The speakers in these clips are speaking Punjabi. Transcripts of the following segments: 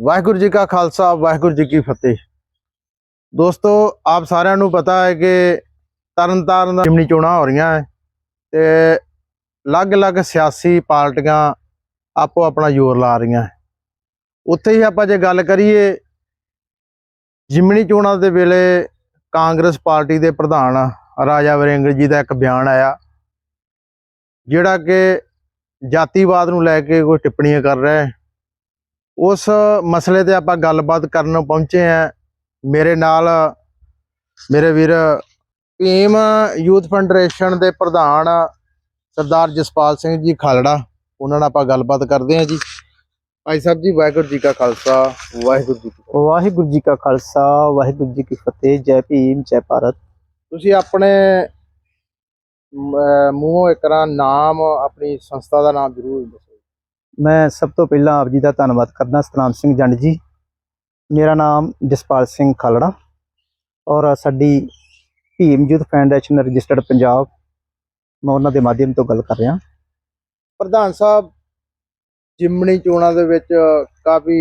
ਵਾਹਿਗੁਰੂ ਜੀ ਕਾ ਖਾਲਸਾ, ਵਾਹਿਗੁਰੂ ਜੀ ਕੀ ਫਤਿਹ। ਦੋਸਤੋ, ਆਪ ਸਾਰਿਆਂ ਨੂੰ ਪਤਾ ਹੈ ਕਿ ਤਰਨਤਾਰਨ ਦਾ ਜਿਮਨੀ ਚੋਣਾਂ ਹੋ ਰਹੀਆਂ ਹੈ ਤੇ ਅਲੱਗ-ਅਲੱਗ ਸਿਆਸੀ ਪਾਰਟੀਆਂ ਆਪੋ ਆਪਣਾ ਜ਼ੋਰ ਲਾ ਰਹੀਆਂ ਹੈ। ਉੱਥੇ ਹੀ ਆਪਾਂ ਜੇ ਗੱਲ ਕਰੀਏ ਜਿਮਨੀ ਚੋਣਾਂ ਦੇ ਵੇਲੇ ਕਾਂਗਰਸ ਪਾਰਟੀ ਦੇ ਪ੍ਰਧਾਨ ਰਾਜਾ ਵਰਿੰਗ ਜੀ ਦਾ ਇੱਕ ਬਿਆਨ ਆਇਆ, ਜਿਹੜਾ ਕਿ ਜਾਤੀਵਾਦ ਨੂੰ ਲੈ ਕੇ ਕੋਈ ਟਿੱਪਣੀਆਂ ਕਰ ਰਿਹਾ ਹੈ। ਉਸ ਮਸਲੇ ਤੇ ਆਪਾਂ ਗੱਲਬਾਤ ਕਰਨ ਪਹੁੰਚੇ ਆ ਮੇਰੇ ਨਾਲ ਮੇਰੇ ਵੀਰ ਭੀਮ ਯੂਥ ਫੈਡਰੇਸ਼ਨ ਦੇ ਪ੍ਰਧਾਨ ਸਰਦਾਰ ਜਸਪਾਲ ਸਿੰਘ ਜੀ ਖਾਲੜਾ ਉਹਨਾਂ ਨਾਲ ਆਪਾਂ ਗੱਲਬਾਤ ਕਰਦੇ ਹਾਂ ਜੀ। ਭਾਈ ਸਾਹਿਬ ਜੀ ਵਾਹਿਗੁਰੂ ਜੀ ਕਾ ਖਾਲਸਾ ਵਾਹਿਗੁਰੂ ਜੀ ਕੀ ਫਤਿਹ। ਵਾਹਿਗੁਰੂ ਜੀ ਕਾ ਖਾਲਸਾ ਵਾਹਿਗੁਰੂ ਜੀ ਕੀ ਫਤਿਹ ਜੈ ਭੀਮ ਜੈ ਭਾਰਤ। ਤੁਸੀਂ ਆਪਣੇ ਮੂੰਹੋਂ ਇਕਰਾ ਨਾਮ ਆਪਣੀ ਸੰਸਥਾ ਦਾ ਨਾਮ ਜ਼ਰੂਰ ਦੱਸੋ। ਮੈਂ ਸਭ ਤੋਂ ਪਹਿਲਾਂ ਆਪ ਜੀ ਦਾ ਧੰਨਵਾਦ ਕਰਦਾ ਸਤਨਾਮ ਸਿੰਘ ਜੰਡ ਜੀ। ਮੇਰਾ ਨਾਮ ਜਸਪਾਲ ਸਿੰਘ ਖਾਲੜਾ ਔਰ ਸਾਡੀ Bhim youth foundation registered Punjab. ਮੈਂ ਉਹਨਾਂ ਦੇ ਮਾਧਿਅਮ ਤੋਂ ਗੱਲ ਕਰ ਰਿਹਾ। ਪ੍ਰਧਾਨ ਸਾਹਿਬ ਜਿਮਣੀ ਚੋਣਾਂ ਦੇ ਵਿੱਚ ਕਾਫੀ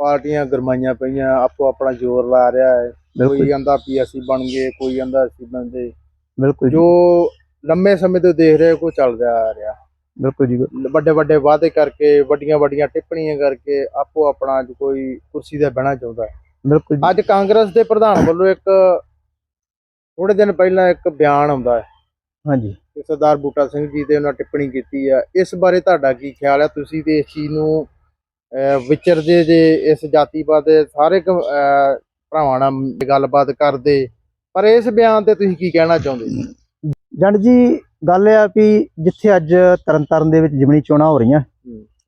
ਪਾਰਟੀਆਂ ਗਰਮਾਈਆਂ ਪਈਆਂ ਆਪੋ ਆਪਣਾ ਜ਼ੋਰ ਲਾ ਰਿਹਾ ਹੈ। ਕੋਈ ਕਹਿੰਦਾ ਅਸੀਂ ਬਣ ਗਏ ਕੋਈ ਕਹਿੰਦਾ ਅਸੀਂ ਬਣਦੇ ਬਿਲਕੁਲ ਜੀ। ਜੋ ਲੰਮੇ ਸਮੇਂ ਤੋਂ ਦੇਖ ਰਹੇ ਕੋ ਚੱਲਦਾ ਆ ਰਿਹਾ। ਬਿਲਕੁਲ ਜੀ ਵੱਡੇ ਵੱਡੇ ਵਾਅਦੇ ਕਰਕੇ ਵੱਡੀਆਂ ਵੱਡੀਆਂ ਟਿੱਪਣੀਆਂ ਕਰਕੇ ਆਪੋ ਆਪਣਾ ਜੋ ਕੋਈ ਕੁਰਸੀ ਤੇ ਬਹਿਣਾ ਚਾਹੁੰਦਾ ਹੈ। ਬਿਲਕੁਲ ਜੀ। ਅੱਜ ਕਾਂਗਰਸ ਦੇ ਪ੍ਰਧਾਨ ਵੱਲੋਂ ਇੱਕ ਥੋੜੇ ਦਿਨ ਪਹਿਲਾਂ ਇੱਕ ਬਿਆਨ ਆਉਂਦਾ ਹੈ। ਹਾਂਜੀ। ਸਰਦਾਰ ਬੂਟਾ ਸਿੰਘ ਜੀ ਤੇ ਉਹਨਾਂ ਟਿੱਪਣੀ ਕੀਤੀ ਆ। ਇਸ ਬਾਰੇ ਤੁਹਾਡਾ ਕੀ ਖਿਆਲ ਹੈ ਤੁਸੀਂ ਤੇ ਇਸ ਚੀਜ਼ ਨੂੰ ਵਿਚਰਦੇ ਜੇ ਇਸ ਜਾਤੀਵਾਦ ਦੇ ਸਾਰੇ ਭਰਾਵਾਂ ਨਾਲ ਗੱਲਬਾਤ ਕਰਦੇ। ਪਰ ਇਸ ਬਿਆਨ ਤੇ ਤੁਸੀਂ ਕੀ ਕਹਿਣਾ ਚਾਹੁੰਦੇ? ਜੰਡ ਜੀ ਗੱਲ ਇਹ ਆ ਵੀ ਜਿੱਥੇ ਅੱਜ ਤਰਨਤਾਰਨ ਦੇ ਵਿੱਚ ਜਿਮਣੀ ਚੋਣਾਂ ਹੋ ਰਹੀਆਂ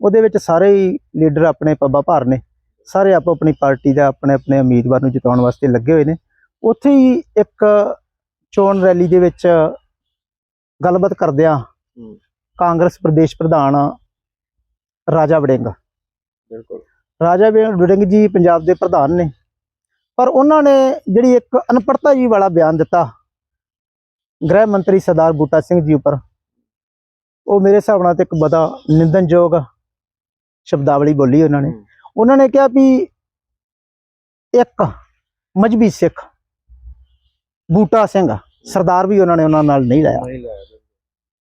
ਉਹਦੇ ਵਿੱਚ ਸਾਰੇ ਹੀ ਲੀਡਰ ਆਪਣੇ ਪੱਬਾਂ ਭਾਰ ਨੇ। ਸਾਰੇ ਆਪੋ ਆਪਣੀ ਪਾਰਟੀ ਦਾ ਆਪਣੇ ਆਪਣੇ ਉਮੀਦਵਾਰ ਨੂੰ ਜਿਤਾਉਣ ਵਾਸਤੇ ਲੱਗੇ ਹੋਏ ਨੇ। ਉੱਥੇ ਹੀ ਇੱਕ ਚੋਣ ਰੈਲੀ ਦੇ ਵਿੱਚ ਗੱਲਬਾਤ ਕਰਦਿਆਂ ਕਾਂਗਰਸ ਪ੍ਰਦੇਸ਼ ਪ੍ਰਧਾਨ ਰਾਜਾ ਵੜਿੰਗ। ਬਿਲਕੁਲ। ਰਾਜਾ ਵੜ- ਵੜਿੰਗ ਜੀ ਪੰਜਾਬ ਦੇ ਪ੍ਰਧਾਨ ਨੇ। ਪਰ ਉਹਨਾਂ ਨੇ ਜਿਹੜੀ ਇੱਕ ਅਨਪੜਤਾ ਜੀ ਵਾਲਾ ਬਿਆਨ ਦਿੱਤਾ ਗ੍ਰਹਿ ਮੰਤਰੀ ਸਰਦਾਰ ਬੂਟਾ ਸਿੰਘ ਜੀ ਉੱਪਰ। ਉਹ ਮੇਰੇ ਹਿਸਾਬ ਨਾਲ ਤੇ ਇੱਕ ਬੜਾ ਨਿੰਦਨਯੋਗ ਸ਼ਬਦਾਵਲੀ ਬੋਲੀ ਉਹਨਾਂ ਨੇ। ਉਹਨਾਂ ਨੇ ਕਿਹਾ ਵੀ ਇੱਕ ਮਜਬੀ ਸਿੱਖ ਬੂਟਾ ਸਿੰਘ ਸਰਦਾਰ ਵੀ ਉਹਨਾਂ ਨੇ ਉਹਨਾਂ ਨਾਲ ਨਹੀਂ ਲਾਇਆ।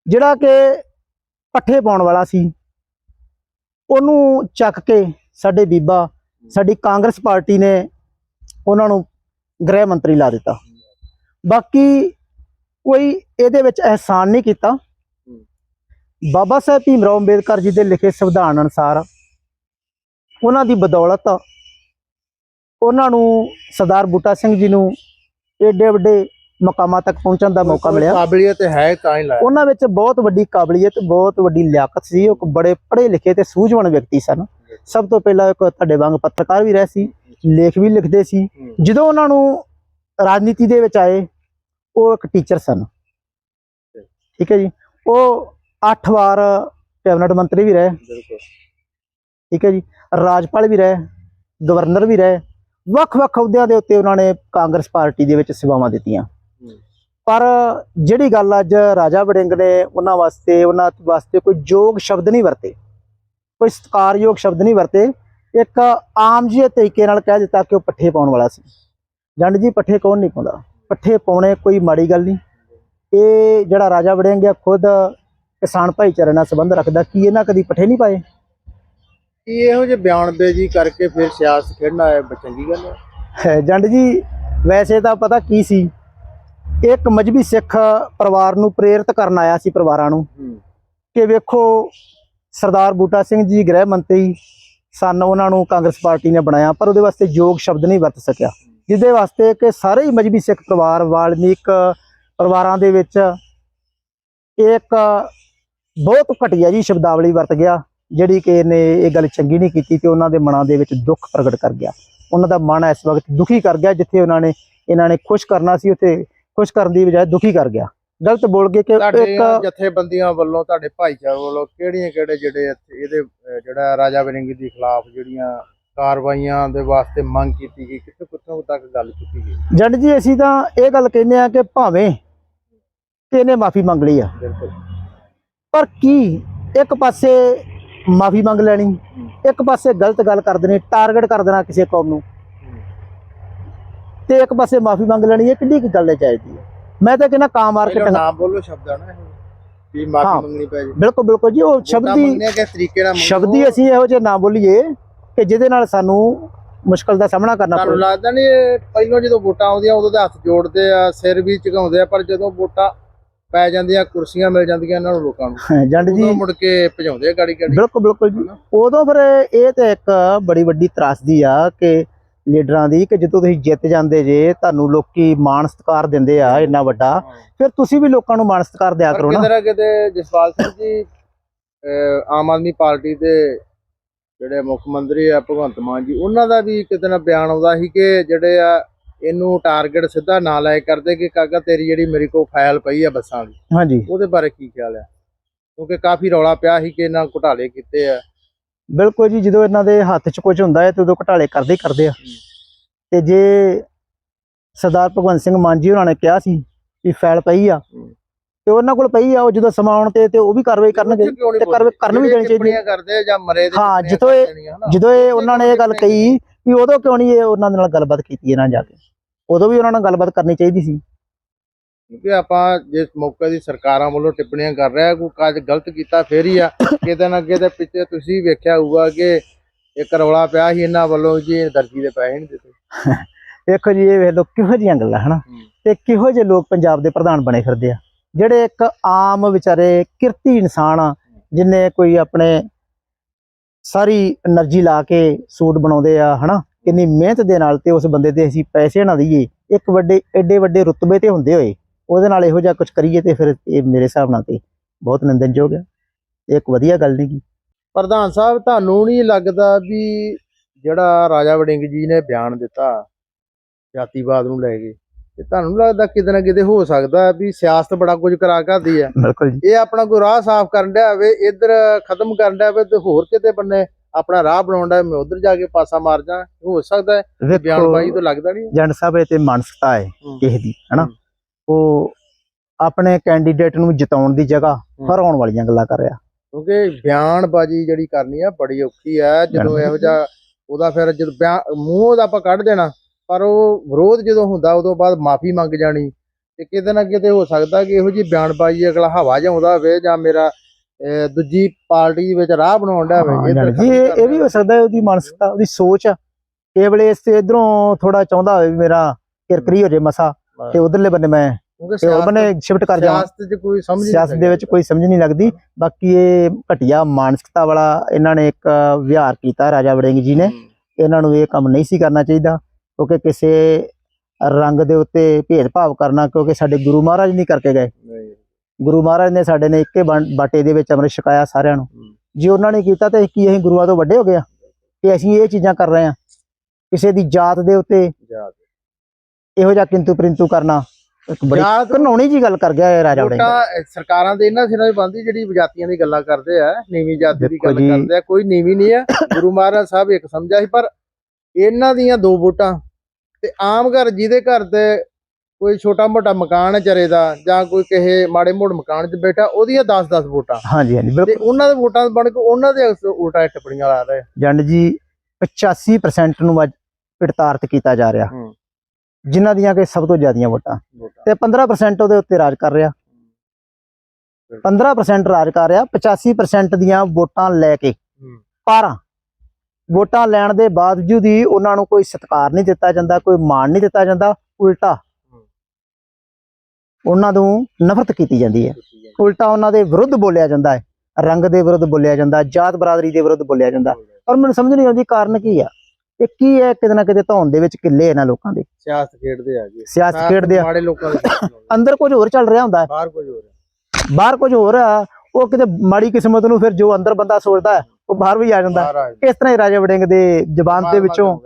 ਜਿਹੜਾ ਕਿ ਪੱਠੇ ਪਾਉਣ ਵਾਲਾ ਸੀ ਉਹਨੂੰ ਚੱਕ ਕੇ ਸਾਡੇ ਬੀਬਾ ਸਾਡੀ ਕਾਂਗਰਸ ਪਾਰਟੀ ਨੇ ਉਹਨਾਂ ਨੂੰ ਗ੍ਰਹਿ ਮੰਤਰੀ ਲਾ ਦਿੱਤਾ। ਬਾਕੀ ਕੋਈ ਇਹਦੇ ਵਿੱਚ ਅਹਿਸਾਨ ਨਹੀਂ ਕੀਤਾ। ਬਾਬਾ ਸਾਹਿਬ ਭੀਮਰਾਓ ਅੰਬੇਦਕਰ ਜੀ ਦੇ ਲਿਖੇ ਸੰਵਿਧਾਨ ਅਨੁਸਾਰ ਉਹਨਾਂ ਦੀ ਬਦੌਲਤ ਉਹਨਾਂ ਨੂੰ ਸਰਦਾਰ ਬੂਟਾ ਸਿੰਘ ਜੀ ਨੂੰ ਏਡੇ ਵੱਡੇ ਮਕਾਮਾਂ ਤੱਕ ਪਹੁੰਚਣ ਦਾ ਮੌਕਾ ਮਿਲਿਆ। ਕਾਬਲੀਅਤ ਹੈ ਤਾਂ ਹੀ ਲਾਇਆ। ਉਹਨਾਂ ਵਿੱਚ ਬਹੁਤ ਵੱਡੀ ਕਾਬਲੀਅਤ ਬਹੁਤ ਵੱਡੀ ਲਿਆਕਤ ਸੀ। ਉਹ ਬੜੇ ਪੜ੍ਹੇ ਲਿਖੇ ਤੇ ਸੂਝਵਾਨ ਵਿਅਕਤੀ ਸਨ। ਸਭ ਤੋਂ ਪਹਿਲਾਂ ਇੱਕ ਤੁਹਾਡੇ ਵਾਂਗ ਪੱਤਰਕਾਰ ਵੀ ਰਹੇ ਸੀ ਲੇਖ ਵੀ ਲਿਖਦੇ ਸੀ। ਜਦੋਂ ਉਹਨਾਂ ਨੂੰ ਰਾਜਨੀਤੀ ਦੇ ਵਿੱਚ ਆਏ ਉਹ ਇੱਕ ਟੀਚਰ ਸਨ। ਠੀਕ ਹੈ ਜੀ। ਉਹ 8 ਵਾਰ ਕੈਬਨਿਟ ਮੰਤਰੀ ਵੀ ਰਹੇ। ਠੀਕ ਹੈ ਜੀ। ਰਾਜਪਾਲ ਵੀ ਰਹੇ ਗਵਰਨਰ ਵੀ ਰਹੇ। ਵੱਖ-ਵੱਖ ਅਹੁਦਿਆਂ ਦੇ ਉੱਤੇ ਉਹਨਾਂ ਨੇ ਕਾਂਗਰਸ ਪਾਰਟੀ ਦੇ ਵਿੱਚ ਸੇਵਾਵਾਂ ਦਿੱਤੀਆਂ। ਪਰ ਜਿਹੜੀ ਗੱਲ ਅੱਜ ਰਾਜਾ ਵੜਿੰਗ ਨੇ ਉਹਨਾਂ ਵਾਸਤੇ ਉਹਨਾਂ ਵਾਸਤੇ ਕੋਈ ਯੋਗ ਸ਼ਬਦ ਨਹੀਂ ਵਰਤੇ ਕੋਈ ਸਤਿਕਾਰਯੋਗ ਸ਼ਬਦ ਨਹੀਂ ਵਰਤੇ ਇੱਕ ਆਮ ਜਿਹੇ ਤਰੀਕੇ ਨਾਲ ਕਹਿ ਦਿੱਤਾ ਕਿ ਉਹ ਪੱਠੇ ਪਾਉਣ ਵਾਲਾ ਸੀ। ਜੰਡ ਜੀ ਪੱਠੇ ਕੌਣ ਨਹੀਂ ਪਾਉਂਦਾ? ਪੱਠੇ ਪਾਉਣੇ ਕੋਈ ਮਾੜੀ ਗੱਲ ਨਹੀਂ। ਇਹ ਜਿਹੜਾ ਰਾਜਾ ਵੜਿੰਗ ਹੈ ਖੁਦ ਕਿਸਾਨ ਭਾਈਚਾਰੇ ਨਾਲ ਸੰਬੰਧ ਰੱਖਦਾ ਕੀ ਇਹਨਾਂ ਕਦੀ ਪੱਠੇ ਨਹੀਂ ਪਾਏ? ਕੀ ਇਹੋ ਜਿਹੇ ਬਿਆਨਬਾਜ਼ੀ ਕਰਕੇ ਫਿਰ ਸਿਆਸਤ ਖੇਡਣਾ ਹੈ ਚੰਗੀ ਗੱਲ ਹੈ ਜੰਡ ਜੀ ਵੈਸੇ ਤਾਂ ਪਤਾ ਕੀ ਸੀ? ਇੱਕ ਮਜਬੀ ਸਿੱਖ ਪਰਿਵਾਰ ਨੂੰ ਪ੍ਰੇਰਿਤ ਕਰਨ ਆਇਆ ਸੀ ਪਰਿਵਾਰਾਂ ਨੂੰ। ਕਿ ਵੇਖੋ ਸਰਦਾਰ ਬੂਟਾ ਸਿੰਘ ਜੀ ਗ੍ਰਹਿ ਮੰਤਰੀ ਸਨ ਉਹਨਾਂ ਨੂੰ ਕਾਂਗਰਸ ਪਾਰਟੀ ਨੇ ਬਣਾਇਆ ਪਰ ਉਹਦੇ ਵਾਸਤੇ ਯੋਗ ਸ਼ਬਦ ਨਹੀਂ ਵਰਤ ਸਕਿਆ। ਜਿਹਦੇ ਵਾਸਤੇ ਕਿ ਸਾਰੇ ਹੀ ਮਜਬੀ ਸਿੱਖ ਪਰਿਵਾਰ ਵਾਲਮੀਕ ਪਰਿਵਾਰਾਂ ਦੇ ਵਿੱਚ ਇੱਕ ਬਹੁਤ ਘਟੀਆ ਜੀ ਸ਼ਬਦਾਵਲੀ ਵਰਤ ਗਿਆ ਜਿਹੜੀ ਕਿ ਇਹਨੇ ਇਹ ਗੱਲ ਚੰਗੀ ਨਹੀਂ ਕੀਤੀ ਤੇ ਉਹਨਾਂ ਦੇ ਮਨਾਂ ਦੇ ਵਿੱਚ ਦੁੱਖ ਪ੍ਰਗਟ ਕਰ ਗਿਆ। ਉਹਨਾਂ ਦਾ ਮਨ ਇਸ ਵਕਤ ਦੁਖੀ ਕਰ ਗਿਆ ਜਿੱਥੇ ਉਹਨਾਂ ਨੇ ਇਹਨਾਂ ਨੇ ਖੁਸ਼ ਕਰਨਾ ਸੀ ਉੱਥੇ ਖੁਸ਼ ਕਰਨ ਦੀ ਬਜਾਏ ਦੁਖੀ ਕਰ ਗਿਆ। ਗਲਤ ਬੋਲ ਕੇ ਕਿ ਇੱਕ ਜਥੇਬੰਦੀਆਂ ਵੱਲੋਂ ਤੁਹਾਡੇ ਭਾਈਚਾਰੇ ਵੱਲੋਂ ਕਿਹੜੀਆਂ ਕਿਹੜੇ ਜਿਹੜੇ ਇਹਦੇ ਜਿਹੜਾ ਰਾਜਾ ਵਰਿੰਗ ਦੀ ਖਿਲਾਫ ਜਿਹੜੀਆਂ ਕਾਰਵਾਈਆਂ ਦੇ ਵਾਸਤੇ ਮੰਗ ਕੀਤੀ ਗਈ ਕਿੱਥੇ ਕਿੱਥੋਂ ਤੱਕ ਗੱਲ ਚੁੱਕੀ ਗਈ? ਜੱਟ ਜੀ ਅਸੀਂ ਤਾਂ ਇਹ ਗੱਲ ਕਹਿੰਦੇ ਆ ਕਿ ਭਾਵੇਂ ਕਿ ਇਹਨੇ ਮਾਫੀ ਮੰਗ ਲਈ ਆ। ਬਿਲਕੁਲ। ਪਰ ਕੀ ਇੱਕ ਪਾਸੇ ਮਾਫੀ ਮੰਗ ਲੈਣੀ ਇੱਕ ਪਾਸੇ ਗਲਤ ਗੱਲ ਕਰ ਦੇਣੀ ਟਾਰਗੇਟ ਕਰ ਦੇਣਾ ਕਿਸੇ ਕੌਮ ਨੂੰ ਤੇ ਇੱਕ ਪਾਸੇ ਮਾਫੀ ਮੰਗ ਲੈਣੀ ਇਹ ਕਿੰਨੀ ਕੁ ਗੱਲ ਹੈ ਚਾਹੀਦੀ ਹੈ ਮੈਂ ਤਾਂ ਕਹਿੰਦਾ ਕਾਂ ਮਾਰ ਕੇ ਪਹਿਲਾਂ ਟੰਗਾ ਨਾਮ ਬੋਲੋ ਸ਼ਬਦਾਂ ਨਾ ਵੀ ਹਾਂ। ਮਾਫੀ ਮੰਗਣੀ ਪੈ ਜੇ। ਬਿਲਕੁਲ ਬਿਲਕੁਲ ਜੀ ਉਹ ਸ਼ਬਦ ਹੀ ਮੰਗਨੇ ਕਿਸ ਤਰੀਕੇ ਨਾਲ। ਸ਼ਬਦ ਅਸੀਂ ਇਹੋ ਜਿਹੇ ਨਾ ਬੋਲੀਏ। ਕਿ ਜਿਹਦੇ ਨਾਲ ਸਾਨੂੰ ਮੁਸ਼ਕਲ ਦਾ ਸਾਹਮਣਾ ਕਰਨਾ ਤੁਹਾਨੂੰ ਲੱਗਦਾ ਨਹੀਂ ਪਹਿਲਾਂ ਜਦੋਂ ਵੋਟਾਂ ਆਉਂਦੀਆਂ ਉਦੋਂ ਤਾਂ ਹੱਥ ਜੋੜਦੇ ਆ ਸਿਰ ਵੀ ਝੁਕਾਉਂਦੇ ਆ ਪਰ ਜਦੋਂ ਵੋਟਾਂ ਪੈ ਜਾਂਦੀਆਂ ਕੁਰਸੀਆਂ ਮਿਲ ਜਾਂਦੀਆਂ ਇਹਨਾਂ ਨੂੰ ਲੋਕਾਂ ਨੂੰ ਜੰਡ ਜੀ। ਮੁੜ ਕੇ ਭਜਾਉਂਦੇ ਆ ਗਾੜੀ ਗਾੜੀ ਬਿਲਕੁਲ ਬਿਲਕੁਲ ਜੀ। ਉਦੋਂ ਫਿਰ ਇਹ ਤੇ ਇੱਕ ਬੜੀ ਵੱਡੀ ਤਰਾਸਦੀ ਆ ਕਿ ਲੀਡਰਾਂ ਦੀ ਕਿ ਜਦੋਂ ਤੁਸੀਂ ਜਿੱਤ ਜਾਂਦੇ ਜੇ ਤੁਹਾਨੂੰ ਲੋਕੀ ਮਾਣ ਸਤਿਕਾਰ ਦਿੰਦੇ ਆ ਇੰਨਾ ਵੱਡਾ। ਫਿਰ ਤੁਸੀਂ ਵੀ ਲੋਕਾਂ ਨੂੰ ਮਾਣ ਸਤਿਕਾਰ ਦਿਆ ਕਰੋ ਨਾ। ਕਿਤੇ ਨਾ ਕਿਤੇ ਜਸਪਾਲ ਸਿੰਘ ਜੀ ਆਮ ਆਦਮੀ ਪਾਰਟੀ ਦੇ ਜਿਹੜੇ ਮੁੱਖ ਮੰਤਰੀ ਆ ਭਗਵੰਤ ਮਾਨ ਜੀ ਉਹਨਾਂ ਦਾ ਵੀ ਕਿਤੇ ਨਾ ਬਿਆਨ ਆਉਂਦਾ ਸੀ ਕਿ ਜਿਹੜੇ ਆ ਇਹਨੂੰ ਟਾਰਗੇਟ ਸਿੱਧਾ ਨਾ ਲਾਇ ਕਰਦੇ ਕਿ ਕਾਕਾ ਤੇਰੀ ਜਿਹੜੀ ਮੇਰੇ ਕੋਲ ਫਾਈਲ ਪਈ ਆ ਬੱਸਾਂ ਦੀ। ਹਾਂਜੀ। ਉਹਦੇ ਬਾਰੇ ਕੀ ਖਿਆਲ ਆ? ਕਿਉਂਕਿ ਕਾਫੀ ਰੌਲਾ ਪਿਆ ਸੀ ਕਿ ਇਹਨਾਂ ਘੁਟਾਲੇ ਕੀਤੇ ਆ। ਬਿਲਕੁਲ ਜੀ ਜਦੋਂ ਇਹਨਾਂ ਦੇ ਹੱਥ 'ਚ ਕੁਝ ਹੁੰਦਾ ਹੈ ਤੇ ਉਦੋਂ ਘਟਾਲੇ ਕਰਦੇ ਹੀ ਕਰਦੇ ਆ। ਤੇ ਜੇ ਸਰਦਾਰ ਭਗਵੰਤ ਸਿੰਘ ਮਾਨ ਜੀ ਉਹਨਾਂ ਨੇ ਕਿਹਾ ਸੀ ਵੀ ਫੈਲ ਪਈ ਆ। ਤੇ ਉਹਨਾਂ ਕੋਲ ਪਈ ਆ ਉਹ ਜਦੋਂ ਸਮਾਂ ਆਉਣ ਤੇ ਤੇ ਉਹ ਵੀ ਕਾਰਵਾਈ ਕਰਨਗੇ ਤੇ ਕਰ- ਬੋਲਦੇ? ਕਰਨ ਵੀ ਦੇਣੀ ਚਾਹੀਦੀ ਕਰਦੇ ਜਾਂ ਮਰੇ ਦੇ ਹਾਂ, ਜਿੱਥੋਂ ਇਹ-। ਜਦੋਂ ਇਹ ਉਹਨਾਂ ਨੇ ਇਹ ਗੱਲ ਕਹੀ ਵੀ ਉਦੋਂ ਕਿਉਂ ਨਹੀਂ ਇਹ ਉਹਨਾਂ ਦੇ ਨਾਲ ਗੱਲਬਾਤ ਕੀਤੀ ਇਹਨਾਂ ਜਾ ਕੇ? ਉਦੋਂ ਵੀ ਉਹਨਾਂ ਨਾਲ ਗੱਲਬਾਤ ਕਰਨੀ ਚਾਹੀਦੀ ਸੀ। ਕਿਉਂਕਿ ਆਪਾਂ ਜਿਸ ਮੌਕੇ ਦੀ ਸਰਕਾਰਾਂ ਵੱਲੋਂ ਟਿੱਪਣੀਆਂ ਕਰ ਰਿਹਾ ਕੋਈ ਕਾਜ ਗਲਤ ਕੀਤਾ ਫੇਰ ਹੀ ਆ। ਕਿਤੇ ਨਾ ਕਿਤੇ ਪਿੱਛੇ ਤੁਸੀਂ ਵੇਖਿਆ ਹੋਊਗਾ ਕਿ ਇੱਕ ਰੌਲਾ ਪਿਆ ਸੀ ਇਹਨਾਂ ਵੱਲੋਂ ਜੀ ਦਰਜੀ ਦੇ ਪੈਸੇ ਨਹੀਂ ਦਿੱਤੇ। ਵੇਖੋ ਜੀ ਇਹ ਵੇਖ ਲਓ ਕਿਹੋ ਜਿਹੀਆਂ ਗੱਲਾਂ ਹਨਾ। ਤੇ ਕਿਹੋ ਜਿਹੇ ਲੋਕ ਪੰਜਾਬ ਦੇ ਪ੍ਰਧਾਨ ਬਣੇ ਫਿਰਦੇ ਆ? ਜਿਹੜੇ ਇੱਕ ਆਮ ਵਿਚਾਰੇ ਕਿਰਤੀ ਇਨਸਾਨ ਆ, ਜਿਨੇ ਕੋਈ ਆਪਣੇ ਸਾਰੀ એનર્ਜੀ ਲਾ ਕੇ ਸੂਟ ਬਣਾਉਂਦੇ ਆ, ਹਨਾ? ਕਿੰਨੀ ਮਿਹਨਤ ਦੇ ਨਾਲ ਤੇ ਉਸ ਬੰਦੇ ਤੇ ਅਸੀਂ ਪੈਸੇ ਨਾ ਦਈਏ। ਇੱਕ ਵੱਡੇ ਐਡੇ ਵੱਡੇ ਰੁਤਬੇ ਤੇ ਹੁੰਦੇ ਹੋਏ ਉਹਦੇ ਨਾਲ ਇਹੋ ਜਿਹਾ ਕੁਝ ਕਰੀਏ ਤੇ ਫਿਰ ਇਹ ਮੇਰੇ ਹਿਸਾਬ ਨਾਲ ਤੇ ਬਹੁਤ ਨਿੰਦਨਯੋਗ ਹੈ ਇੱਕ ਵਧੀਆ ਗੱਲ ਨਹੀਂ ਕੀ ਪ੍ਰਧਾਨ ਸਾਹਿਬ, ਤੁਹਾਨੂੰ ਨਹੀਂ ਲੱਗਦਾ ਵੀ ਜਿਹੜਾ ਰਾਜਾ ਵੜਿੰਗ ਜੀ ਨੇ ਬਿਆਨ ਦਿੱਤਾ ਜਾਤੀਵਾਦ ਨੂੰ ਲੈ ਕੇ? ਤੇ ਤੁਹਾਨੂੰ ਲੱਗਦਾ ਕਿਤੇ ਨਾ ਕਿਤੇ ਹੋ ਸਕਦਾ ਵੀ ਸਿਆਸਤ ਬੜਾ ਕੁਝ ਕਰਾ ਕਰਦੀ ਆ ਬਿਲਕੁਲ ਜੀ। ਇਹ ਆਪਣਾ ਕੋਈ ਰਾਹ ਸਾਫ਼ ਕਰਨ ਡਿਆ ਹੋਵੇ ਇੱਧਰ ਖਤਮ ਕਰਨ ਡਿਆ ਹੋਵੇ ਤੇ ਹੋਰ ਕਿਤੇ ਬੰਨੇ ਆਪਣਾ ਰਾਹ ਬਣਾਉਣ ਡਿਆ ਮੈਂ ਉਧਰ ਜਾ ਕੇ ਪਾਸਾ ਮਾਰ ਜਾ ਹੋ ਸਕਦਾ ਹੈ ਬਿਆਨਬਾਜ਼ੀ ਤੋਂ ਲੱਗਦਾ ਨਹੀਂ ਜੰਡ ਸਾਹਿਬ ਇਹ ਤੇ ਮਾਨਸਿਕਤਾ ਹੈ ਹੂੰ। ਕਿਸੇ ਦੀ ਹਨਾ ਹੂੰ। ਉਹ ਆਪਣੇ ਕੈਂਡੀਡੇਟ ਨੂੰ ਜਿਤਾਉਣ ਦੀ ਜਗ੍ਹਾ ਹੂੰ। ਹਰਾਉਣ ਵਾਲੀਆਂ ਗੱਲਾਂ ਕਰ ਰਿਹਾ। ਕਿਉਂਕਿ ਬਿਆਨਬਾਜ਼ੀ ਜਿਹੜੀ ਕਰਨੀ ਆ ਬੜੀ ਔਖੀ ਆ ਜਦੋਂ ਇਹੋ ਜਿਹਾ ਉਹਦਾ ਫਿਰ ਜਦ ਮੂੰਹ ਦਾ ਆਪਾਂ ਕੱਢ ਦੇਣਾ। ਪਰ ਉਹ ਵਿਰੋਧ ਜਦੋਂ ਹੁੰਦਾ ਉਦੋਂ ਬਾਅਦ ਮਾਫੀ ਮੰਗ ਜਾਣੀ ਤੇ ਕਿਤੇ ਨਾ ਕਿਤੇ ਹੋ ਸਕਦਾ ਕਿ ਇਹੋ ਜਿਹੀ ਬਿਆਨਬਾਜ਼ੀ ਅਗਲਾ ਹਵਾ ਜਾਉਂਦਾ ਹੋਵੇ ਜਾਂ ਮੇਰਾ ਦੂਜੀ ਪਾਰਟੀ ਵਿੱਚ ਰਾਹ ਬਣਾਉਣ ਦਾ ਹੋਵੇ ਜੀ ਇਹ ਇਹ ਵੀ ਹੋ। ਸਕਦਾ ਉਹਦੀ ਮਾਨਸਿਕਤਾ ਉਹਦੀ ਸੋਚ ਆ। ਇਹ ਵੇਲੇ ਇਸ ਤੇ ਇਧਰੋਂ ਥੋੜਾ ਚਾਹੁੰਦਾ ਹੋਵੇ ਮੇਰਾ ਕਿਰਕਰੀ ਹੋ। ਜੇ ਮਸਾ ਤੇ ਉਧਰਲੇ ਬੰਨੇ ਮੈਂ ਤੇ ਉਹ ਬੰਨੇ ਸ਼ਿਫਟ ਕਰ ਜਾਵਾਂ। ਸਿਆਸਤ 'ਚ ਕੋਈ ਸਮਝ ਨਹੀਂ ਸਿਆਸਤ ਦੇ ਵਿੱਚ ਕੋਈ ਸਮਝ ਨਹੀਂ ਲੱਗਦੀ। ਬਾਕੀ ਇਹ ਘਟੀਆ ਮਾਨਸਿਕਤਾ ਵਾਲਾ ਇਹਨਾਂ ਨੇ ਇੱਕ ਵਿਹਾਰ ਕੀਤਾ ਰਾਜਾ ਵੜਿੰਗ ਜੀ ਨੇ। ਇਹਨਾਂ ਨੂੰ ਇਹ ਕੰਮ ਨਹੀਂ ਸੀ ਕਰਨਾ ਚਾਹੀਦਾ। ਕਿਉਂਕਿ ਕਿਸੇ ਰੰਗ ਦੇ ਉੱਤੇ ਭੇਦਭਾਵ ਕਰਨਾ ਕਿਉਂਕਿ ਸਾਡੇ ਗੁਰੂ ਮਹਾਰਾਜ ਨਹੀਂ ਕਰਕੇ ਗਏ। ਗੁਰੂ ਮਹਾਰਾਜ ਨੇ ਸਾਡੇ ਨੇ ਇੱਕੇ ਬਾਟੇ ਦੇ ਵਿੱਚ ਅੰਮ੍ਰਿਤ ਛਕਾਇਆ ਸਾਰਿਆਂ ਨੂੰ। ਜੇ ਉਹਨਾਂ ਨੇ ਕੀਤਾ ਤੇ ਕੀ ਅਸੀਂ ਗੁਰੂਆਂ ਤੋਂ ਵੱਡੇ ਹੋ ਗਏ ਆ ਕਿ ਅਸੀਂ ਇਹ ਚੀਜ਼ਾਂ ਕਰ ਰਹੇ ਆ ਕਿਸੇ ਦੀ ਜਾਤ ਦੇ ਉੱਤੇ। ਇਹੋ ਜਿਹਾ ਕਿੰਤੂ ਪਰਿੰਤੂ ਕਰਨਾ ਇੱਕ ਬੜੀ ਜਾਤ ਘਨੌਣੀ ਜੀ ਗੱਲ ਕਰ ਗਿਆ ਇਹ ਰਾਜਾ ਅਹ, ਸਰਕਾਰਾਂ ਦੇ ਇਹਨਾਂ ਸਿਰਾਂ 'ਚ ਬੰਦੀ ਜਿਹੜੀ ਜਾਤੀਆਂ ਦੀ ਗੱਲਾਂ ਕਰਦੇ ਆ ਨੀਵੀਂ ਜਾਤੀ ਦੀ ਗੱਲ। ਕਰਦੇ ਆ ਕੋਈ ਨੀਵੀਂ ਨਹੀਂ ਆ ਗੁਰੂ ਮਹਾਰਾਜ ਸਾਹਿਬ ਇੱਕ ਸਮਝਿਆ ਸੀ ਪਰ ਇਹਨਾਂ ਦੀਆਂ ਦੋ ਵੋਟਾਂ ਤੇ ਆਮ ਘਰ ਜਿਹਦੇ ਘਰ ਤੇ ਕੋਈ ਛੋਟਾ ਮੋਟਾ ਮਕਾਨ ਹੈ ਚਰੇ ਦਾ ਜਾਂ ਕੋਈ ਕਿਸੇ ਮਾੜੇ ਮੋੜ ਮਕਾਨ 'ਚ ਬੈਠਾ ਉਹਦੀਆਂ 10-10 ਵੋਟਾਂ ਹਾਂਜੀ ਹਾਂਜੀ ਤੇ ਬਿਲਕੁਲ ਉਹਨਾਂ ਦੇ ਵੋਟਾਂ ਬਣ ਕੇ ਉਹਨਾਂ ਦੇ ਉਲਟਾ ਟਿੱਪਣੀਆਂ ਲਾ ਰਹੇ। ਜੰਡ ਜੀ 85% ਨੂੰ ਅੱਜ ਪਿੜਤਾਰਤ ਕੀਤਾ ਜਾ ਰਿਹਾ। ਹੂੰ। ਜਿਨ੍ਹਾਂ ਦੀਆਂ ਕਿ ਸਭ ਤੋਂ ਜ਼ਿਆਦੀਆਂ ਵੋਟਾਂ। ਵੋਟਾਂ। ਤੇ 15% ਉਹਦੇ ਉੱਤੇ ਰਾਜ ਕਰ ਰਿਹਾ। 15% ਰਾਜ ਕਰ ਰਿਹਾ 85% ਦੀਆਂ ਵੋਟਾਂ ਲੈ ਕੇ ਹੂੰ। ਵੋਟਾਂ ਲੈਣ ਦੇ ਬਾਵਜੂਦ ਹੀ ਉਹਨਾਂ ਨੂੰ ਕੋਈ ਸਤਿਕਾਰ ਨਹੀਂ ਦਿੱਤਾ ਜਾਂਦਾ ਕੋਈ ਮਾਣ ਨਹੀਂ ਦਿੱਤਾ ਜਾਂਦਾ ਉਲਟਾ ਉਹਨਾਂ ਨੂੰ ਨਫ਼ਰਤ ਕੀਤੀ ਜਾਂਦੀ ਹੈ। ਉਲਟਾ ਉਹਨਾਂ ਦੇ ਵਿਰੁੱਧ ਬੋਲਿਆ ਜਾਂਦਾ ਹੈ ਰੰਗ ਦੇ ਵਿਰੁੱਧ ਬੋਲਿਆ ਜਾਂਦਾ ਜਾਤ ਬਰਾਦਰੀ ਦੇ ਵਿਰੁੱਧ ਬੋਲਿਆ ਜਾਂਦਾ। ਪਰ ਮੈਨੂੰ ਸਮਝ ਨਹੀਂ ਆਉਂਦੀ ਕਾਰਨ ਕੀ ਆ ਇਹ ਕੀ ਹੈ ਕਿਤੇ ਨਾ ਕਿਤੇ ਧੌਣ ਦੇ ਵਿੱਚ ਕਿੱਲੇ ਇਹਨਾਂ ਲੋਕਾਂ ਦੇ। ਸਿਆਸਤ ਖੇਡਦੇ ਆ ਜੀ। ਸਿਆਸਤ ਖੇਡਦੇ ਆ। ਮਾੜੇ ਲੋਕਾਂ ਦੇ। ਅੰਦਰ ਕੁਝ ਹੋਰ ਚੱਲ ਰਿਹਾ ਹੁੰਦਾ ਬਾਹਰ ਕੁਝ ਹੋ। ਰਿਹਾ ਬਾਹਰ ਕੁਝ ਹੋਰ ਆ ਉਹ ਕਿਤੇ ਮਾੜੀ ਕਿਸਮਤ ਨੂੰ ਫਿਰ ਜੋ ਅੰਦਰ ਬੰਦਾ ਸੋਚਦਾ ਹੈ, ਉਹ ਬਾਹਰ ਵੀ ਆ ਜਾਂਦਾ। ਬਾਹਰ ਆ ਇਸ ਤਰ੍ਹਾਂ ਹੀ ਰਾਜਾ ਵੜਿੰਗ ਦੇ ਜ਼ਬਾਨ ਦੇ ਵਿੱਚੋਂ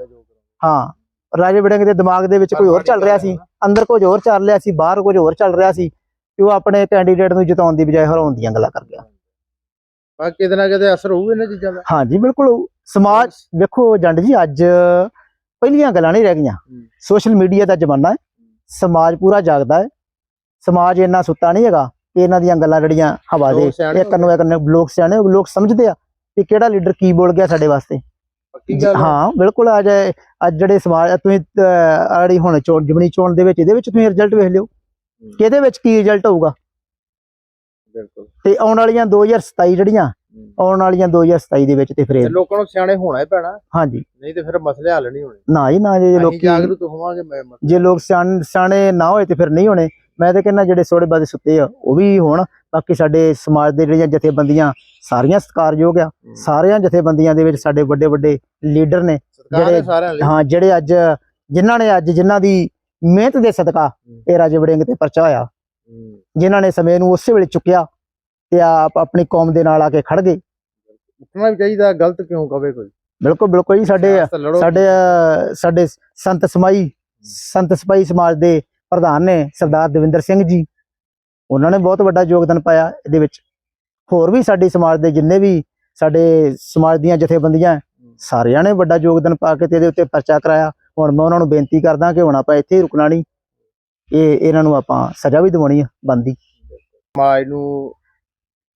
ਹਾਂ ਰਾਜੇ ਵੜਿੰਗ ਦੇ ਦਿਮਾਗ ਦੇ ਵਿੱਚ ਕੋਈ ਹੋਰ ਚੱਲ ਰਿਹਾ ਸੀ ਅੰਦਰ ਕੁਝ ਹੋਰ ਚੱਲ ਰਿਹਾ ਸੀ ਬਾਹਰ ਕੁਝ ਹੋਰ ਚੱਲ ਰਿਹਾ ਸੀ ਤੇ ਉਹ ਆਪਣੇ ਕੈਂਡੀਡੇਟ ਨੂੰ ਜਿਤਾਉਣ ਦੀ ਬਜਾਏ ਹਰਾਉਣ ਦੀਆਂ ਗੱਲਾਂ ਕਰ ਗਿਆ। ਬਾਕੀ ਕਿਤੇ ਨਾ ਕਿਤੇ ਅਸਰ ਹੋਊ ਇਹਨਾਂ ਚੀਜ਼ਾਂ ਦਾ? ਹਾਂਜੀ ਬਿਲਕੁਲ। ਸਮਾਜ ਵੇਖੋ ਜੰਡ ਜੀ ਅੱਜ ਪਹਿਲੀਆਂ ਗੱਲਾਂ ਨਹੀਂ ਰਹਿ ਗਈਆਂ। ਸੋਸ਼ਲ ਮੀਡੀਆ ਦਾ ਜ਼ਮਾਨਾ ਹੈ। ਸਮਾਜ ਪੂਰਾ ਜਾਗਦਾ ਹੈ। ਸਮਾਜ ਇੰਨਾ ਸੁੱਤਾ ਨਹੀਂ ਹੈਗਾ ਕਿ ਇਹਨਾਂ ਦੀਆਂ ਗੱਲਾਂ ਜਿਹੜੀਆਂ ਹਵਾ ਦੇ ਲੋਕ ਸਿਆਣੇ ਇੱਕ ਨੂੰ ਇੱਕ ਨੂੰ ਲੋਕ ਸਿਆਣੇ ਹੋ ਗਏ, ਲੋਕ ਸਮਝਦੇ ਆ। ਕਿ ਕਿਹੜਾ ਲੀਡਰ ਕੀ ਬੋਲ ਗਿਆ ਸਾਡੇ ਵਾਸਤੇ। ਪੱਕੀ ਗੱਲ ਹੈ। ਬਿਲਕੁਲ ਅੱਜ ਅੱਜ ਜਿਹੜੇ ਸਮਾਜ ਤੁਸੀਂ ਆੜੀ ਹੁਣ ਚੋਣ ਜਮਣੀ ਚੋਣ ਦੇ ਵਿੱਚ ਇਹਦੇ ਵਿੱਚ ਤੁਸੀਂ ਰਿਜ਼ਲਟ ਵੇਖ ਲਿਓ। ਕਿ ਇਹਦੇ ਵਿੱਚ ਕੀ ਰਿਜ਼ਲਟ ਹੋਊਗਾ? ਬਿਲਕੁਲ। ਤੇ ਆਉਣ ਵਾਲੀਆਂ 2027 ਜਿਹੜੀਆਂ। ਆਉਣ ਵਾਲੀਆਂ 2027 ਦੇ ਵਿੱਚ ਤੇ ਫਿਰ ਲੋਕਾਂ ਨੂੰ ਸਿਆਣੇ ਹੋਣਾ ਹੀ ਪੈਣਾ। ਹਾਂਜੀ। ਨਹੀਂ ਤੇ ਫਿਰ ਮਸਲੇ ਹੱਲ ਨਹੀਂ ਹੋਣੇ। ਨਾ ਜੀ ਨਾ ਜੇ ਲੋਕੀ ਜਾਗਰੂਕ ਹੋਵਾਂਗੇ ਜੇ ਲੋਕ ਸਿਆਣੇ ਨਾ ਹੋਏ ਤੇ ਫਿਰ ਨਹੀਂ ਹੋਣੇ। ਮੈਂ ਤਾਂ ਕਹਿੰਦਾ ਜਿਹੜੇ ਸੋੜੇ ਬਾਦੇ ਸੁੱਤੇ ਆ ਉਹ ਵੀ ਹੋਣ। ਬਾਕੀ ਸਾਡੇ ਸਮਾਜ ਦੇ ਜਿਹੜੀਆਂ ਜਥੇਬੰਦੀਆਂ ਸਾਰੀਆਂ ਸਤਿਕਾਰਯੋਗ ਆ। ਸਾਰਿਆਂ ਜਥੇਬੰਦੀਆਂ ਦੇ ਵਿੱਚ ਸਾਡੇ ਵੱਡੇ ਵੱਡੇ ਲੀਡਰ ਨੇ ਜਿਹੜੇ- ਹਾਂ ਜਿਹੜੇ ਅੱਜ ਜਿਨ੍ਹਾਂ ਨੇ ਅੱਜ ਜਿਨ੍ਹਾਂ ਦੀ ਮਿਹਨਤ ਦੇ ਸਦਕਾ ਇਹ ਰਾਜੇ ਵੜਿੰਗ ਤੇ ਪਰਚਾ ਹੋਇਆ। ਜਿਨ੍ਹਾਂ ਨੇ ਸਮੇਂ ਨੂੰ ਉਸੇ ਵੇਲੇ ਚੁੱਕਿਆ ਤੇ ਆਪ ਆਪਣੀ ਕੌਮ ਦੇ ਨਾਲ ਆ ਕੇ ਖੜ ਗਏ। ਉੱਠਣਾ ਵੀ ਚਾਹੀਦਾ ਗਲਤ ਕਿਉਂ ਕਵੇ ਕੋਈ? ਬਿਲਕੁਲ ਬਿਲਕੁਲ ਜੀ ਸਾਡੇ ਸਾਡੇ ਸਾਡੇ ਸੰਤ ਸਮਾਈ ਸੰਤ ਸਪਾਈ ਸਮਾਜ ਦੇ ਪ੍ਰਧਾਨ ਨੇ ਸਰਦਾਰ ਦਵਿੰਦਰ ਸਿੰਘ ਜੀ। ਉਹਨਾਂ ਨੇ ਬਹੁਤ ਵੱਡਾ ਯੋਗਦਾਨ ਪਾਇਆ ਇਹਦੇ ਵਿੱਚ। ਹੋਰ ਵੀ ਸਾਡੇ ਸਮਾਜ ਦੇ ਜਿੰਨੇ ਵੀ ਸਾਡੇ ਸਮਾਜ ਦੀਆਂ ਜਥੇਬੰਦੀਆਂ ਸਾਰਿਆਂ ਨੇ ਵੱਡਾ ਯੋਗਦਾਨ ਪਾ ਕੇ ਤੇ ਇਹਦੇ ਉੱਤੇ ਪਰਚਾ ਕਰਾਇਆ। ਹੁਣ ਮੈਂ ਉਹਨਾਂ ਨੂੰ ਬੇਨਤੀ ਕਰਦਾ ਕਿ ਹੁਣ ਆਪਾਂ ਇੱਥੇ ਹੀ ਰੁਕਣਾ ਨਹੀਂ। ਇਹ ਇਹਨਾਂ ਨੂੰ ਆਪਾਂ ਸਜ਼ਾ ਵੀ ਦਿਵਾਉਣੀ ਆ ਬੰਦੀ ਸਮਾਜ ਨੂੰ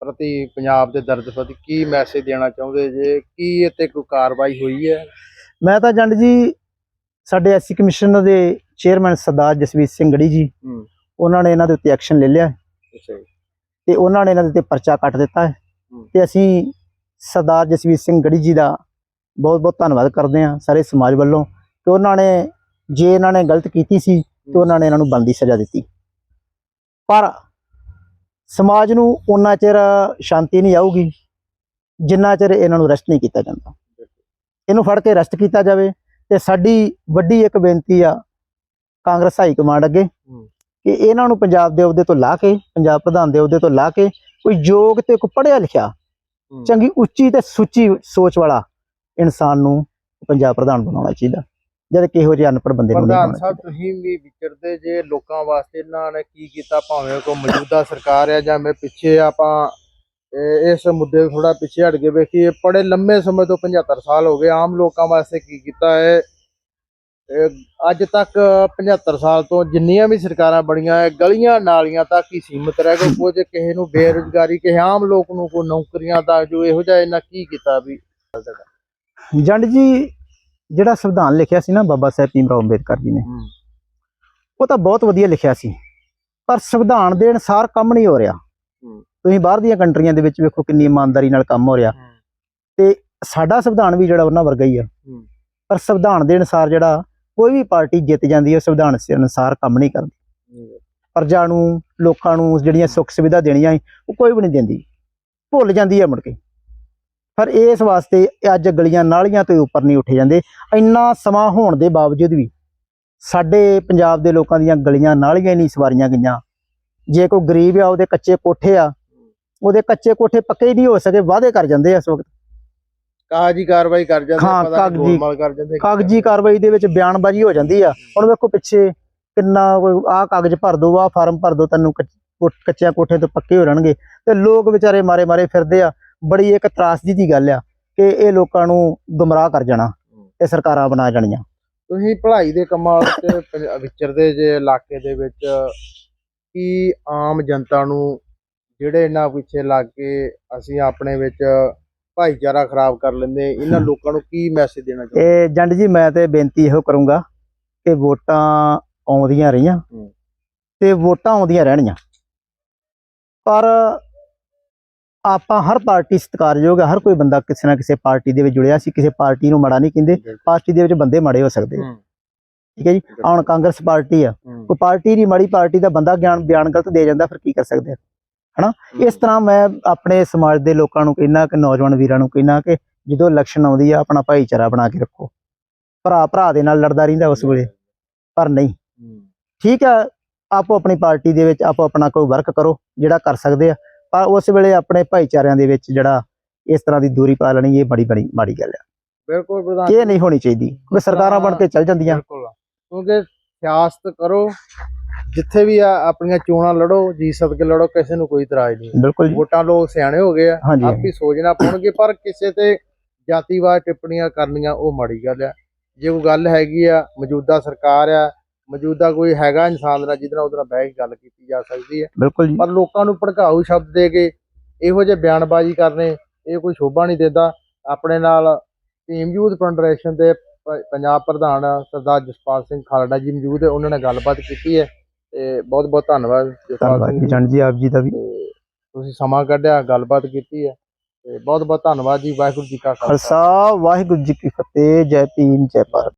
ਪ੍ਰਤੀ ਪੰਜਾਬ ਦੇ ਦਰਦ ਪ੍ਰਤੀ ਕੀ ਮੈਸੇਜ ਦੇਣਾ ਚਾਹੁੰਦੇ ਜੇ? ਕੀ ਇੱਥੇ ਕੋਈ ਕਾਰਵਾਈ ਹੋਈ ਹੈ? ਮੈਂ ਤਾਂ ਜੰਡ ਜੀ ਸਾਡੇ ਐਸਸੀ ਕਮਿਸ਼ਨ ਦੇ ਚੇਅਰਮੈਨ ਸਰਦਾਰ ਜਸਵੀਰ ਸਿੰਘ ਗੜੀ ਜੀ ਉਹਨਾਂ ਨੇ ਇਹਨਾਂ ਦੇ ਉੱਤੇ ਐਕਸ਼ਨ ਲੈ ਲਿਆ। ਅੱਛਾ ਤੇ ਉਹਨਾਂ ਨੇ ਇਹਨਾਂ ਦੇ ਉੱਤੇ ਪਰਚਾ ਕੱਟ ਦਿੱਤਾ ਹੈ। ਤੇ ਅਸੀਂ ਸਰਦਾਰ ਜਸਵੀਰ ਸਿੰਘ ਗੜੀ ਜੀ ਦਾ ਬਹੁਤ ਬਹੁਤ ਧੰਨਵਾਦ ਕਰਦੇ ਹਾਂ ਸਾਰੇ ਸਮਾਜ ਵੱਲੋਂ ਕਿ ਉਹਨਾਂ ਨੇ ਜੇ ਇਹਨਾਂ ਨੇ ਗਲਤ ਕੀਤੀ ਸੀ ਤੇ ਉਹਨਾਂ ਨੇ ਇਹਨਾਂ ਨੂੰ ਬੰਦੀ ਸਜ਼ਾ ਦਿੱਤੀ। ਪਰ ਸਮਾਜ ਨੂੰ ਉਨਾ ਚਿਰ ਸ਼ਾਂਤੀ ਨਹੀਂ ਆਊਗੀ ਜਿੰਨਾ ਚਿਰ ਇਹਨਾਂ ਨੂੰ ਅਰੈਸਟ ਨਹੀਂ ਕੀਤਾ ਜਾਂਦਾ। ਇਹਨੂੰ ਫੜ ਕੇ ਅਰੈਸਟ ਕੀਤਾ ਜਾਵੇ ਤੇ ਸਾਡੀ ਵੱਡੀ ਇੱਕ ਬੇਨਤੀ ਆ ਕਾਂਗਰਸ ਹਾਈ ਕਮਾਂਡ ਅੱਗੇ ਕਿ ਇਹਨਾਂ ਨੂੰ ਪੰਜਾਬ ਦੇ ਅਹੁਦੇ ਤੋਂ ਲਾ ਕੇ ਪੰਜਾਬ ਪ੍ਰਧਾਨ ਦੇ ਅਹੁਦੇ ਤੋਂ ਲਾ ਕੇ ਕੋਈ ਯੋਗ ਤੇ ਕੋਈ ਪੜ੍ਹਿਆ ਲਿਖਿਆ। ਚੰਗੀ ਉੱਚੀ ਤੇ ਸੁੱਚੀ ਸੋਚ ਵਾਲਾ ਇਨਸਾਨ ਨੂੰ ਪੰਜਾਬ ਪ੍ਰਧਾਨ ਬਣਾਉਣਾ ਚਾਹੀਦਾ ਜਦ ਕਿ ਇਹੋ ਜਿਹੇ ਅਨਪੜ੍ਹ ਬੰਦੇ ਨੂੰ ਪ੍ਰਧਾਨ ਸਾਹਿਬ ਤੁਸੀਂ ਵੀ ਵਿਚਰਦੇ ਜੇ ਲੋਕਾਂ ਵਾਸਤੇ ਇਹਨਾਂ ਨੇ ਕੀ ਕੀਤਾ ਭਾਵੇਂ ਕੋ ਮੌਜੂਦਾ ਸਰਕਾਰ ਹੈ ਜਾਂ ਮੈਂ ਪਿੱਛੇ ਆਪਾਂ ਇਸ ਮੁੱਦੇ ਥੋੜਾ ਪਿੱਛੇ ਹਟ ਕੇ ਵੇਖੀਏ ਬੜੇ ਲੰਮੇ ਸਮੇਂ ਤੋਂ 75 ਸਾਲ ਹੋ ਗਏ ਆਮ ਲੋਕਾਂ ਵਾਸਤੇ ਕੀ ਕੀਤਾ ਹੈ ਅੱਜ ਤੱਕ 75 ਸਾਲ ਤੋਂ ਜਿੰਨੀਆਂ ਵੀ ਸਰਕਾਰਾਂ ਬਣੀਆਂ ਹੈ ਗਲੀਆਂ ਨਾਲੀਆਂ ਤੱਕ ਹੀ ਸੀਮਿਤ ਰਹਿ ਗਏ। ਕੁਝ ਕਿਸੇ ਨੂੰ ਬੇਰੁਜ਼ਗਾਰੀ ਕਿਸੇ ਆਮ ਲੋਕ ਨੂੰ ਕੋਈ ਨੌਕਰੀਆਂ ਦਾ ਜੋ ਇਹੋ ਜਿਹਾ ਇਹਨਾਂ ਕੀ ਕੀਤਾ ਵੀ? ਜੰਡ ਜੀ ਜਿਹੜਾ ਸੰਵਿਧਾਨ ਲਿਖਿਆ ਸੀ ਨਾ ਬਾਬਾ ਸਾਹਿਬ ਭੀਮ ਰਾਓ ਅੰਬੇਦਕਰ ਜੀ ਨੇ। ਉਹ ਤਾਂ ਬਹੁਤ ਵਧੀਆ ਲਿਖਿਆ ਸੀ। ਪਰ ਸੰਵਿਧਾਨ ਦੇ ਅਨੁਸਾਰ ਕੰਮ ਨਹੀਂ ਹੋ ਰਿਹਾ। ਤੁਸੀਂ ਬਾਹਰ ਦੀਆਂ ਕੰਟਰੀਆਂ ਦੇ ਵਿੱਚ ਵੇਖੋ ਕਿੰਨੀ ਇਮਾਨਦਾਰੀ ਨਾਲ ਕੰਮ ਹੋ ਰਿਹਾ। ਸਾਡਾ ਸੰਵਿਧਾਨ ਵੀ ਜਿਹੜਾ ਉਹਨਾਂ ਵਰਗਾ ਹੀ ਆ। ਪਰ ਸੰਵਿਧਾਨ ਦੇ ਅਨੁਸਾਰ ਜਿਹੜਾ ਕੋਈ ਵੀ ਪਾਰਟੀ ਜਿੱਤ ਜਾਂਦੀ ਹੈ ਸੰਵਿਧਾਨ ਦੇ ਅਨੁਸਾਰ ਕੰਮ ਨਹੀਂ ਕਰਦੀ। ਪ੍ਰਜਾ ਨੂੰ, ਲੋਕਾਂ ਨੂੰ ਜਿਹੜੀਆਂ ਸੁੱਖ ਸੁਵਿਧਾ ਦੇਣੀਆਂ ਉਹ ਕੋਈ ਵੀ ਨਹੀਂ ਦਿੰਦੀ। ਭੁੱਲ ਜਾਂਦੀ ਹੈ ਮੁੜ ਕੇ। ਪਰ ਇਸ ਵਾਸਤੇ ਅੱਜ ਗਲੀਆਂ ਨਾਲੀਆਂ ਤੋਂ ਉੱਪਰ ਨਹੀਂ ਉੱਠੇ ਜਾਂਦੇ। ਇੰਨਾ ਸਮਾਂ ਹੋਣ ਦੇ ਬਾਵਜੂਦ ਵੀ ਸਾਡੇ ਪੰਜਾਬ ਦੇ ਲੋਕਾਂ ਦੀਆਂ ਗਲੀਆਂ ਨਾਲੀਆਂ ਹੀ ਨਹੀਂ ਸਵਾਰੀਆਂ ਗਈਆਂ। ਜੇ ਕੋਈ ਗਰੀਬ ਆ, ਉਹਦੇ ਕੱਚੇ ਕੋਠੇ ਆ, ਉਹਦੇ ਕੱਚੇ ਕੋਠੇ ਪੱਕੇ ਹੀ ਨਹੀਂ ਹੋ ਸਕੇ, ਵਾਅਦੇ ਕਰ ਜਾਂਦੇ ਇਸ ਵਕਤ। ਕਾਗਜ਼ੀ ਕਾਰਵਾਈ ਕਰ ਜਾਂਦੇ ਹਾਂ, ਪਤਾ ਨਹੀਂ ਕਾਗਜ਼ੀ- ਗੋਲਮਾਲ ਕਰ ਜਾਂਦੇ ਕਾਗਜ਼ੀ ਕਾਰਵਾਈ ਦੇ ਵਿੱਚ ਬਿਆਨਬਾਜ਼ੀ ਹੋ ਜਾਂਦੀ ਆ। ਹੁਣ ਵੇਖੋ ਪਿੱਛੇ ਕਿੰਨਾ ਆਹ ਕਾਗਜ਼ ਭਰ ਦੋ ਆਹ ਫਾਰਮ ਭਰ ਦੋ ਤੈਨੂੰ ਕੱਚਿਆਂ ਕੋਠੇ ਤੋਂ ਪੱਕੇ ਹੋ ਜਾਣਗੇ। ਤੇ ਲੋਕ ਵਿਚਾਰੇ ਮਾਰੇ ਮਾਰੇ ਫਿਰਦੇ ਆ। ਬੜੀ ਇੱਕ ਤਰਾਸਦੀ ਦੀ ਗੱਲ ਆ ਕਿ ਇਹ ਲੋਕਾਂ ਨੂੰ ਗੁੰਮਰਾਹ ਕਰ ਜਾਣਾ ਤੇ ਸਰਕਾਰਾਂ ਬਣਾ ਜਾਣੀਆਂ। ਤੁਸੀਂ ਭਲਾਈ ਦੇ ਕੰਮਾਂ ਵਿੱਚ ਵਿਚਰਦੇ ਜੇ ਇਲਾਕੇ ਦੇ ਵਿੱਚ ਕੀ ਆਮ ਜਨਤਾ ਨੂੰ ਜਿਹੜੇ ਇਹਨਾਂ ਪਿੱਛੇ ਲੱਗ ਕੇ ਅਸੀਂ ਆਪਣੇ ਵਿੱਚ ਭਾਈਚਾਰਾ ਖਰਾਬ ਕਰ ਲੈਂਦੇ ਇਹਨਾਂ ਲੋਕਾਂ ਨੂੰ ਕੀ ਮੈਸੇਜ ਦੇਣਾ ਚਾਹੁੰਦੇ ਇਹ ਜੰਡ ਜੀ ਮੈਂ ਤੇ ਬੇਨਤੀ ਇਹੋ ਕਰੂੰਗਾ ਕਿ ਵੋਟਾਂ ਆਉਂਦੀਆਂ ਰਹੀਆਂ। ਤੇ ਵੋਟਾਂ ਆਉਂਦੀਆਂ ਰਹਿਣੀਆਂ। ਪਰ ਆਪਾਂ ਹਰ ਪਾਰਟੀ ਸਤਿਕਾਰਯੋਗ ਹੈ ਹਰ ਕੋਈ ਬੰਦਾ ਕਿਸੇ ਨਾ ਕਿਸੇ ਪਾਰਟੀ ਦੇ ਵਿੱਚ ਜੁੜਿਆ ਸੀ ਕਿਸੇ ਪਾਰਟੀ ਨੂੰ ਮਾੜਾ ਨਹੀਂ ਕਹਿੰਦੇ ਪਾਰਟੀ ਦੇ ਵਿੱਚ ਬੰਦੇ ਮਾੜੇ ਹੋ ਸਕਦੇ। ਠੀਕ ਹੈ ਜੀ ਹੁਣ ਕਾਂਗਰਸ ਪਾਰਟੀ ਆ। ਕੋਈ ਪਾਰਟੀ ਦੀ ਮਾੜੀ ਪਾਰਟੀ ਦਾ ਬੰਦਾ ਗਿਆਨ ਬਿਆਨ ਗਲਤ ਦੇ ਜਾਂਦਾ ਫਿਰ ਕੀ ਕਰ ਸਕਦੇ ਆ? ਹਨਾ? ਇਸ ਤਰ੍ਹਾਂ ਮੈਂ ਆਪਣੇ ਸਮਾਜ ਦੇ ਲੋਕਾਂ ਨੂੰ ਕਹਿਣਾ ਕਿ ਨੌਜਵਾਨ ਵੀਰਾਂ ਨੂੰ ਕਹਿਣਾ ਕਿ ਜਦੋਂ ਇਲੈਕਸ਼ਨ ਆਉਂਦੀ ਆ ਆਪਣਾ ਭਾਈਚਾਰਾ ਬਣਾ ਕੇ ਰੱਖੋ। ਭਰਾ ਭਰਾ ਦੇ ਨਾਲ ਲੜਦਾ ਰਹਿੰਦਾ ਉਸ ਵੇਲੇ ਪਰ ਨਹੀਂ। ਠੀਕ ਹੈ ਆਪੋ ਆਪਣੀ ਪਾਰਟੀ ਦੇ ਵਿੱਚ ਆਪੋ ਆਪਣਾ ਕੋਈ ਵਰਕ ਕਰੋ ਜਿਹੜਾ ਕਰ ਸਕਦੇ ਆ। ਪਰ ਉਸ ਵੇਲੇ ਆਪਣੇ ਭਾਈਚਾਰਿਆਂ ਦੇ ਵਿੱਚ ਜਿਹੜਾ ਇਸ ਤਰ੍ਹਾਂ ਦੀ ਦੂਰੀ ਪਾ ਲੈਣੀ ਇਹ ਬੜੀ ਬੜੀ ਮਾੜੀ ਗੱਲ ਆ। ਬਿਲਕੁਲ ਪ੍ਰਧਾਨ ਇਹ ਨਹੀਂ ਹੋਣੀ ਚਾਹੀਦੀ ਕਿਉਂਕਿ ਸਰਕਾਰਾਂ ਬਣ ਕੇ ਚੱਲ ਜਾਂਦੀਆਂ। ਬਿਲਕੁਲ। ਕਿਉਂਕਿ ਸਿਆਸਤ ਕਰੋ ਜਿੱਥੇ ਵੀ ਆ ਆਪਣੀਆਂ ਚੋਣਾਂ ਲੜੋ ਜੀ ਸਦਕੇ ਲੜੋ ਕਿਸੇ ਨੂੰ ਕੋਈ ਇਤਰਾਜ਼ ਨਹੀਂ ਬਿਲਕੁਲ ਜੀ। ਵੋਟਾਂ ਲੋਕ ਸਿਆਣੇ ਹੋ ਗਏ ਆ ਆਪ ਹੀ ਸੋਚਣਾ ਪਾਉਣਗੇ ਪਰ ਕਿਸੇ ਤੇ ਜਾਤੀਵਾਦ ਟਿੱਪਣੀਆਂ ਕਰਨੀਆਂ ਉਹ ਮਾੜੀ ਗੱਲ ਆ। ਜੇ ਕੋਈ ਗੱਲ ਹੈਗੀ ਆ ਮੌਜੂਦਾ ਸਰਕਾਰ ਆ ਮੌਜੂਦਾ ਕੋਈ ਹੈਗਾ ਇਨਸਾਨ ਦਾ ਜਿਹਦੇ ਨਾਲ ਉਹਦੇ ਨਾਲ ਬਹਿ ਕੇ ਗੱਲ ਕੀਤੀ ਜਾ ਸਕਦੀ ਹੈ ਬਿਲਕੁਲ ਪਰ ਲੋਕਾਂ ਨੂੰ ਭੜਕਾਊ ਸ਼ਬਦ ਦੇ ਕੇ ਇਹੋ ਜਿਹੇ ਬਿਆਨਬਾਜ਼ੀ ਕਰਨੇ ਇਹ ਕੋਈ ਸ਼ੋਭਾ ਨਹੀਂ ਦਿੰਦਾ। ਆਪਣੇ ਨਾਲ ਟੀਮ ਯੂਥ ਫੈਡਰੇਸ਼ਨ ਦੇ ਪੰਜਾਬ ਪ੍ਰਧਾਨ ਸਰਦਾਰ ਜਸਪਾਲ ਸਿੰਘ ਖਾਲੜਾ ਜੀ ਮੌਜੂਦ ਹੈ ਉਹਨਾਂ ਨੇ ਗੱਲਬਾਤ ਕੀਤੀ ਹੈ। ਤੇ ਬਹੁਤ ਬਹੁਤ ਧੰਨਵਾਦ ਜਸਪਾਲ ਧੰਨਵਾਦ ਸਿੰਘ ਜੀ ਜੀ। ਚੰਦ ਜੀ ਆਪ ਜੀ ਦਾ ਵੀ। ਤੇ ਤੁਸੀਂ ਸਮਾਂ ਕੱਢਿਆ ਗੱਲਬਾਤ ਕੀਤੀ ਹੈ ਤੇ ਬਹੁਤ ਬਹੁਤ ਧੰਨਵਾਦ ਜੀ ਵਾਹਿਗੁਰੂ ਜੀ ਕਾ ਖਾਲਸਾ। ਖਾਲਸਾ ਵਾਹਿਗੁਰੂ ਜੀ ਕੀ ਫਤਿਹ ਜੈ ਭੀਮ ਜੈ ਭਾਰਤ।